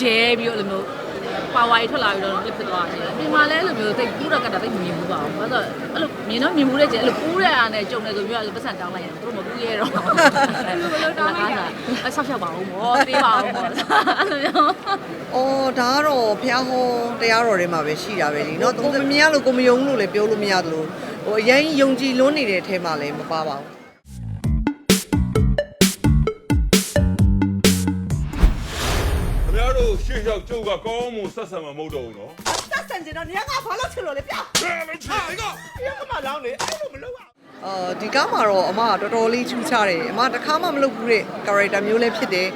ရဲပြီးတော့အဲ့လိုမျိုးပါဝါကြီးထွက်လာပြီးတော့ပြစ်ဖြစ်သွားတယ်။ဒီမှာလဲအဲ့လိုမျိုးသိကူးတော့ကတာသိမမြင်ဘူးပါဘူး။ဘာလို့အဲ့လိုမြင်တော့မြင်မှုတဲ့ကျအဲ့လိုကူးတဲ့အားနဲ့ကြုံနေဆိုပြီးတော့အဲ့လိုပတ်စံတောင်းလိုက်ရတယ်။တို့မကူးရဲတော့။အဲ့လိုမလုပ်တောင်းလိုက်တာ။အဆောက်ရှောက်ပါအောင်ပေါ့။သေးပါအောင်ပေါ့။အဲ့လိုမျိုး။အော်ဒါကတော့ဘုရားဟောတရားတော်ထဲမှာပဲရှိတာပဲလीနော်။ကိုမမြင်ရလို့ကိုမယုံလို့လည်းပြောလို့မရသလိုဟိုအရင်ယုံကြည်လွန်းနေတဲ့အထဲမှာလည်းမပါပါဘူး။ တို့ရှေ့လျှောက်ကျုပ်ကကောင်းမှုဆက်ဆံမှာမဟုတ်တော့ဘူးနော်တက်ဆန်ကျင်တော့နေရာကဘာလို့ချင်လို့လဲပြဘယ်လိုချာကပြကမလောင်းလေအဲ့လိုမလုပ်ရအာဒီကားမှာတော့အမကတော်တော်လေးချူချတယ်အမတစ်ခါမှမလုပ်ဘူးတဲ့ character မျိုးလည်းဖြစ်တယ်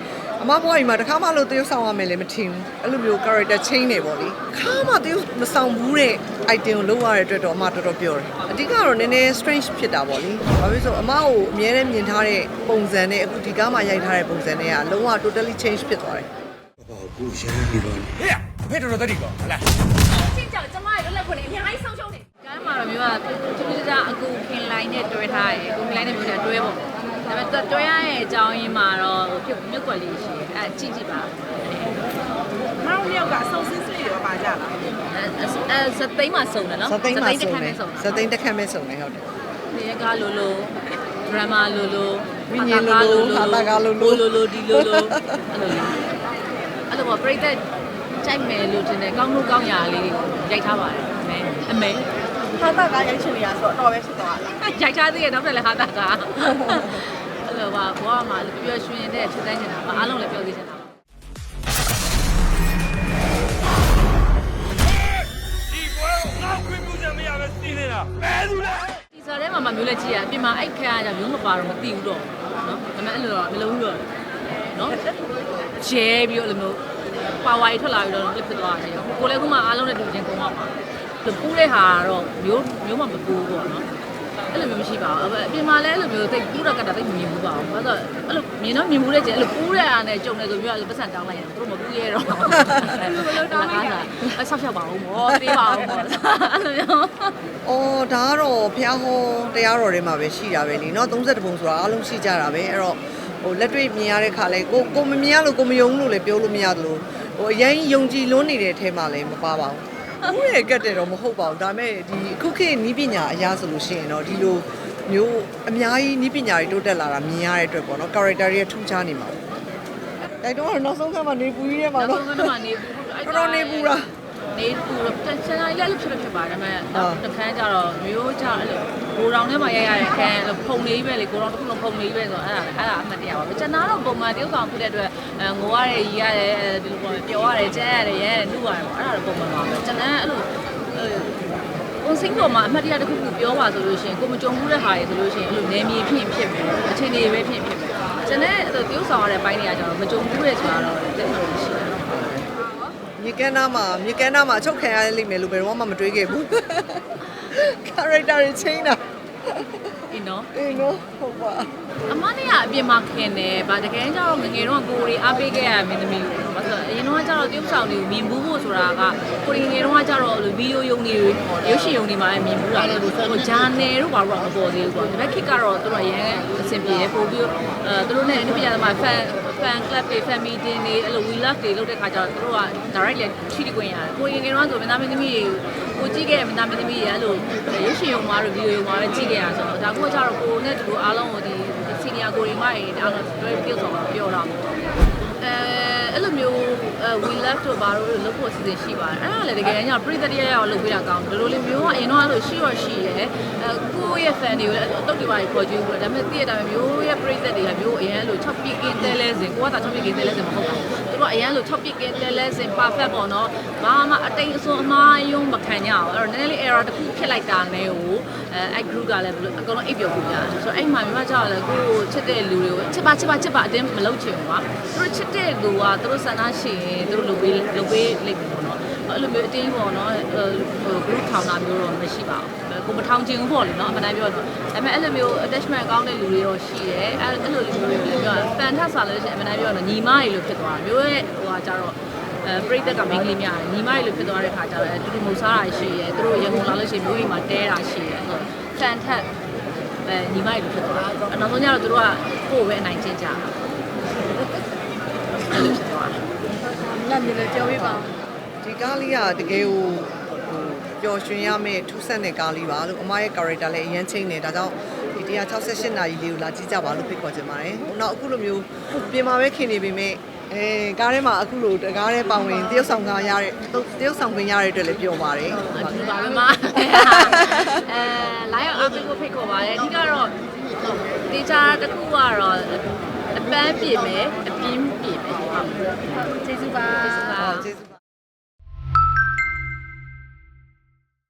အမဘွားကြီးမှာတစ်ခါမှလို့တရုပ်ဆောင်ရမယ်လည်းမထင်ဘူးအဲ့လိုမျိုး character change နေပေါ့လေခါမှတရုပ်မဆောင်ဘူးတဲ့ item ကိုလုပ်ရတဲ့အတွက်တော့အမတော်တော်ပြောတယ်အဓိကတော့နည်းနည်း strange ဖြစ်တာပေါ့လေဘာဖြစ်လို့ဆိုအမကိုအများနဲ့မြင်ထားတဲ့ပုံစံနဲ့အခုဒီကားမှာရိုက်ထားတဲ့ပုံစံနဲ့ကလုံးဝ totally change ဖြစ်သွားတယ် ဟေ့အဖေတော်တော်တက်ဒီကောဟလာချင်းကြောင့်ကျမရဲ့လွတ်လပ်ခွင့်တွေအများကြီးဆုံးရှုံးနေ။ကျမ်းမှာတော့မျိုးကသူသူကြအကူခင်လိုင်းနဲ့တွဲထားတယ်။အကူခင်လိုင်းနဲ့မျိုးနဲ့တွဲပေါ့။ဒါပေမဲ့တွဲရရဲ့အကြောင်းရင်းမှာတော့ဟိုပြုတ်မြုပ်ွက်လေးရှိတယ်။အဲကြည့်ကြည့်ပါမောင်လျောက်ကအဆုံစင်းစလေးရောပါကြလား။အဲအဲစသိမ်းမှာစုံတယ်နော်ဇသိန်းမှာစုံတစ်ခါတမဲယ်စုံဇသိန်းတစ်ခါမဲစုံတယ်ဟုတ်တယ်။ဒီကလိုလိုဒရမာလိုလိုဝိညာဉ်လိုလိုဟာတာကလိုလိုလိုလိုဒီလိုလိုအဲ့လို လေးအဲ့လိုပေါ့ပြိသက်ကြိုက်မယ်လို့ထင်တယ်ကောင်းလို့ကောင်းရာလေးတွေကိုရိုက်ထားပါတယ်အမေအမေဟာတာကရိုက်ချင်နေရဆိုတော့တော်ပဲဖြစ်သွားလားရိုက်ထားသေးရဲ့နောက်ထပ်လည်းဟာတာကအဲ့လိုပါဘဝမှာပျော်ပျော်ရွှင်ရွှင်တဲ့ချက်တိုင်းနေတာပါအားလုံးလည်းပြောသေးချင်တာပါဒီကွယ်ငါခွင့်ပြုချက်မရပဲစီးနေတာဘယ်သူလဲဒီစားထဲမှာမှမျိုးလက်ကြည့်ရအပြင်မှာအဲ့ခါကကြောင့်မျိုးမပါတော့မသိဘူးတော့နော်ဒါပေမဲ့အဲ့လိုတော့မလုံးဘူးတော့နော်ကျဲပြီးတော့အဲ့လိုမျိုး ပါဝါကြီးထွက်လာပြီးတော့လစ်ဖြစ်သွားတယ်ကိုလည်းခုမှအားလုံးနဲ့တူချင်းကုန်သွားပါသူပူးတဲ့ဟာကတော့မျိုးမျိုးမှမပူးဘူးပေါ့နော်အဲ့လိုမျိုးမရှိပါဘူးအပြင်မှာလည်းအဲ့လိုမျိုးသိပူးတော့ကတာသိမမြင်ဘူးပါဘူးဘာလို့အဲ့လိုမြင်တော့မြင်ဘူးတဲ့ကျအဲ့လိုပူးတဲ့အားနဲ့ကြုံနေဆိုပြီးတော့အဲ့လိုပတ်စံတောင်းလိုက်ရင်သူတို့မပူးရဲတော့ဘယ်လိုတောင်းလိုက်လဲအဆောက်ရှောက်ပါဦးမောသေးပါဦးမောအဲ့လိုမျိုး အော်ဒါကတော့ဖះဟောတရားတော်တွေမှာပဲရှိတာပဲလीเนาะ32ပုံဆိုတာအားလုံးရှိကြတာပဲအဲ့တော့ဟိုလက်တွေ့မြင်ရတဲ့ခါလဲကိုကိုမမြင်ရလို့ကိုမယုံလို့လည်းပြောလို့မရသလို ဟိုအရင်ယုံကြည်လွန်းနေတဲ့အထဲမှာလည်းမပါပါဘူးဦးရဲ့ကတ်တယ်တော့မဟုတ်ပါဘူးဒါပေမဲ့ဒီအခုခေတ်နီးပညာအရာဆိုလို့ရှိရင်တော့ဒီလိုမျိုးအများကြီးနီးပညာတွေတိုးတက်လာတာမြင်ရတဲ့အတွက်ပေါ့နော် character တွေကထူးခြားနေမှာပေါ့တိုက်တော့နောက်ဆုံးခါမှနေပူကြီးထဲမှာနောက်နော်ဆုံးကတော့နေပူတော်တော်နေပူတာ နေပူတော့တချင်လိုက်လည်းဖြစ်ဖြစ်ပါတယ်ဒါပေမဲ့ဟုတ်တစ်ခန်းကျတော့မျိုးကြအဲ့လိုကိုတောင်ထဲမှာရိုက်ရတဲ့ခန်းဖုံလေးပဲလေကိုတောင်တစ်ခုလုံးဖုံလေးပဲဆိုတော့အဲ့ဒါအဲ့ဒါအမှတ်တရပါပဲကျွန်တော်တော့ပုံမှန်တရုပ်ဆောင်ဖြစ်တဲ့အတွက်ငိုရတယ်ရီရတယ်ဒီလိုပေါ့ပျော်ရတယ်ကြမ်းရတယ်ရဲရတယ်နှုတ်ရတယ်ပေါ့အဲ့ဒါတော့ပုံမှန်ပါပဲကျွန်တော်အဲ့လိုကိုစင်းပေါ်မှာအမှတ်တရတစ်ခုခုပြောပါဆိုလို့ရှိရင်ကိုမကြုံဘူးတဲ့ဟာတွေဆိုလို့ရှိရင်အဲ့လိုနေမြေဖြစ်ရင်ဖြစ်မယ်အချိန်တွေပဲဖြစ်ရင်ဖြစ်မယ်ကျွန်တော်အဲ့လိုတရုပ်ဆောင်ရတဲ့ဘိုင်းတွေကကျတော့မကြုံဘူးတဲ့ဆိုတာတော့တိတ်မှမရှိဘူး မြေကမ်းနားမှာမြေကမ်းနားမှာအချုပ်ခံရလိမ့်မယ်လို့ဘယ်တော့မှမတွေးခဲ့ဘူး character တွေ change တာ အင်းနော်အေးနော်ဟုတ်ပါအမနဲ့ကအပြင်မှာခင်တယ်ဗာတကယ်ကျတော့ငယ်ငယ်တော့ကိုရီအားပေးခဲ့ရမင်းသမီးလို့ဘာလို့လဲအရင်တော့ကျတော့တရုပ်ဆောင်တွေကိုမြင်ဘူးဖို့ဆိုတာကကိုရီငယ်တော့ကျတော့ဗီဒီယိုယုံတွေရုပ်ရှင်ယုံတွေမှာလည်းမြင်ဘူးတာဟိုဂျာနယ်တို့ဘာလို့မပေါ်သေးဘူးကွာဒါပေမဲ့ခေတ်ကတော့သူတို့ရန်အဆင်ပြေတယ်ပို့ပြီးအဲသူတို့နဲ့အနုပညာသမား fan fan club တွေ fan meeting တွေအဲ့လို we love တွေလုပ်တဲ့ခါကျတော့သူတို့က direct လည်းရှိတခွင့်ရတယ်ကိုရီငယ်တော့ဆိုမင်းသားမင်းသမီးတွေကိုကြည့်ခဲ့တဲ့မင်းသားမင်းသမီးတွေအဲ့လိုရုပ်ရှင်ယုံမှာတို့ဗီဒီယိုယုံမှာပဲကြည့်ခဲ့ရဆိုတော့ဒါကိုကျတော့ကိုနဲ့တူအားလုံးကိုဒီစီနီယာကိုရီမိုင်းအားလုံးတွဲပြုတ်ဆောင်ပြောတာပေါ့အဲအဲ့လိုမျိုးအဲ we love တို့ဘာလို့လို့ဖို့အစီအစဉ်ရှိပါတယ်အဲ့ဒါလည်းတကယ်ညပြိတ္တရရအောင်လုပ်ပေးတာကောင်းတယ်ဒီလိုလေးမျိုးကအရင်တော့အဲ့လိုရှိရရှိရဲအဲကိုယ့်ရဲ့ fan တွေကိုလည်းတုတ်တိပါကြီးခေါ်ကြည့်ဘူးဒါပေမဲ့သိရတာမျိုးရဲ့ပြိတ္တတွေကမျိုးအရင်လို6ပြစ်ကင်းတဲလဲစင်ကိုကသာ6ပြစ်ကင်းတဲလဲစင်မဟုတ်ဘူးသူတို့အရင်လို6ပြစ်ကင်းတဲလဲစင် perfect ပေါ့နော်ဘာမှအတိတ်အစွန်းအမားယုံမခံကြအောင်အဲ့တော့နည်းနည်းလေး error တစ်ခုဖြစ်လိုက်တာနဲ့ကိုအဲအဲ့ group ကလည်းဘယ်လိုအကုန်လုံးအိပ်ပျော်ကုန်ကြတယ်ဆိုတော့အဲ့မှာမြမကြောက်လည်းကိုယ်ချစ်တဲ့လူတွေကိုချစ်ပါချစ်ပါချစ်ပါအတင်းမလုပ်ချင်ဘူးကွာသူတို့ချစ်တဲ့လူကသူတို့ဆန္ဒရှိရင်သူတို့လုပ်ပေးလုပ်ပေးလိမ့်မယ်ပေါ့နော်အဲ့လိုမျိုးအတင်းပေါ့နော်ဟို group ထောင်တာမျိုးတော့မရှိပါဘူးကိုမထောင်ချင်ဘူးပေါ့လေနော်အမှန်တမ်းပြောတော့ဒါပေမဲ့အဲ့လိုမျိုး attachment ကောင်းတဲ့လူတွေတော့ရှိတယ်အဲ့အဲ့လိုလူမျိုးတွေလည်းပြောဖန်ထပ်ဆာလို့ရှိရင်အမှန်တမ်းပြောတော့ညီမတွေလို့ဖြစ်သွားတာမျိုးရဲ့ဟိုကကြတော့အဲပရိသတ်ကမိန်းကလေးများတယ်ညီမတွေလို့ဖြစ်သွားတဲ့ခါကျတော့အဲတူတူမုံစားတာရှိရဲသူတို့ရန်ကုန်လာလို့ရှိရင်မျိုးအိမ်မှာတဲတာရှိရဲဆိုတော့ဖန်ထပ်အဲညီမတွေလို့ဖြစ်သွားတာအနောက်ဆုံးကျတော့သူတို့ကကိုယ့်ကိုပဲအနိုင်ကျင့်ကြတာအဲ့ လိုဖြစ်သွားတာမငါမျိုးလည်းကြော်ပြပါဦးဒီကားလေးကတကယ်ကိုဟိုပျော်ရွှင်ရမယ့်ထူးဆန်းတဲ့ကားလေးပါလို့အမရဲ့ character လည်းအရင်ချင်းနေဒါကြောင့်ဒီ168နာရီလေးကိုလာကြည့်ကြပါလို့ဖိတ်ခေါ်ချင်ပါတယ်။နောက်အခုလိုမျိုးပြင်မာပဲခင်နေပေမဲ့အဲကားထဲမှာအခုလိုတကားထဲပါဝင်တရုတ်ဆောင်ကားရတဲ့တရုတ်ဆောင်ခွင့်ရတဲ့အတွက်လည်းပြောပါတယ်အတူပါပဲမအဲလာရောက်အားပေးဖို့ဖိတ်ခေါ်ပါတယ်အဓိကတော့တေချာတစ်ခုကတော့ အပန်းပြေမယ်အပြင်းပြေမယ်ဟုတ်ကျေးဇူးပါကျေးဇူးပါ။ဟုတ်ကျေးဇူးပါ